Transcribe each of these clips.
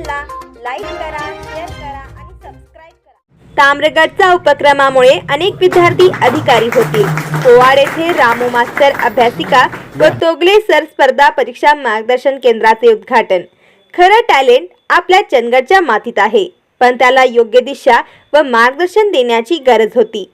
चॅनलला लाईक करा शेअर करा आणि सबस्क्राईब करा. ताम्रगडचा उपक्रमामुळे अनेक विद्यार्थी अधिकारी होतील. कोवाड येथे रामू मास्टर अभ्यासिका व तोगले सर स्पर्धा परीक्षा मार्गदर्शन केंद्राचे उद्घाटन. खरं टॅलेंट आपल्या चंदगडच्या मातीत आहे पण त्याला योग्य दिशा व मार्गदर्शन देण्याची गरज होती.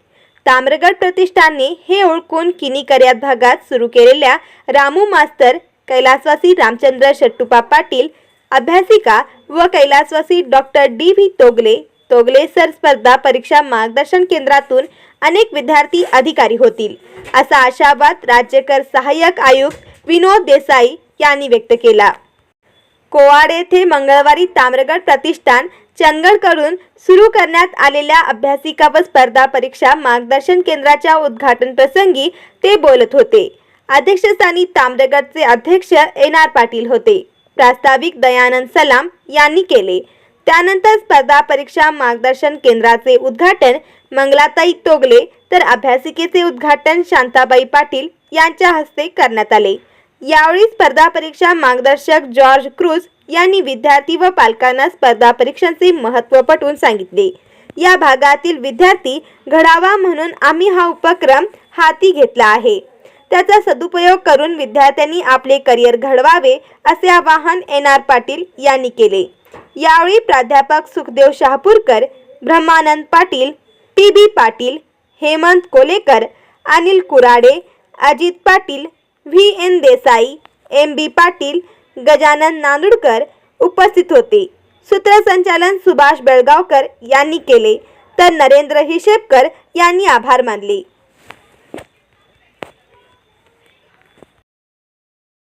ताम्रगड प्रतिष्ठानने हे ओळखून किनी कर्यात भागात सुरू केलेल्या रामू मास्तर कैलासवासी रामचंद्र शट्टुपा पाटील अभ्यासिका व कैलासवासी doctor D V Togale. Togale sir स्पर्धा परीक्षा मार्गदर्शन केंद्रातून अनेक विद्यार्थी अधिकारी होतील असा आशावाद राज्यकर सहाय्यक आयुक्त विनोद देसाई यांनी व्यक्त केला. कोवाड येथे मंगळवारी ताम्रगड प्रतिष्ठान चंदगडकडून सुरू करण्यात आलेल्या अभ्यासिका व स्पर्धा परीक्षा मार्गदर्शन केंद्राच्या उद्घाटन प्रसंगी ते बोलत होते. अध्यक्षस्थानी ताम्रगडचे अध्यक्ष एन आर पाटील होते. प्रास्ताविक दयानंद सलाम यांनी केले. त्यानंतर स्पर्धा परीक्षा मार्गदर्शन केंद्राचे उद्घाटन मंगलाताई तोगले तर अभ्यासिकेचे उद्घाटन शांताबाई पाटील यांच्या हस्ते करण्यात आले. यावेळी स्पर्धा परीक्षा मार्गदर्शक जॉर्ज क्रूज यांनी विद्यार्थी व पालकांना स्पर्धा परीक्षांचे महत्त्व पटवून सांगितले. या भागातील विद्यार्थी घडावा म्हणून आम्ही हा उपक्रम हाती घेतला आहे. त्याचा सदुपयोग करून विद्यार्थ्यांनी आपले करिअर घडवावे असे आवाहन एन आर पाटील यांनी केले. यावेळी प्राध्यापक Sukhdev Shahapurkar Brahmanand Patil T B Patil Hemant Kolekar Anil Kurade Ajit Patil V N Desai M B Patil Gajanan Nandudkar उपस्थित होते. सूत्रसंचालन सुभाष बेळगावकर यांनी केले. तर नरेंद्र हिशेबकर यांनी आभार मानले.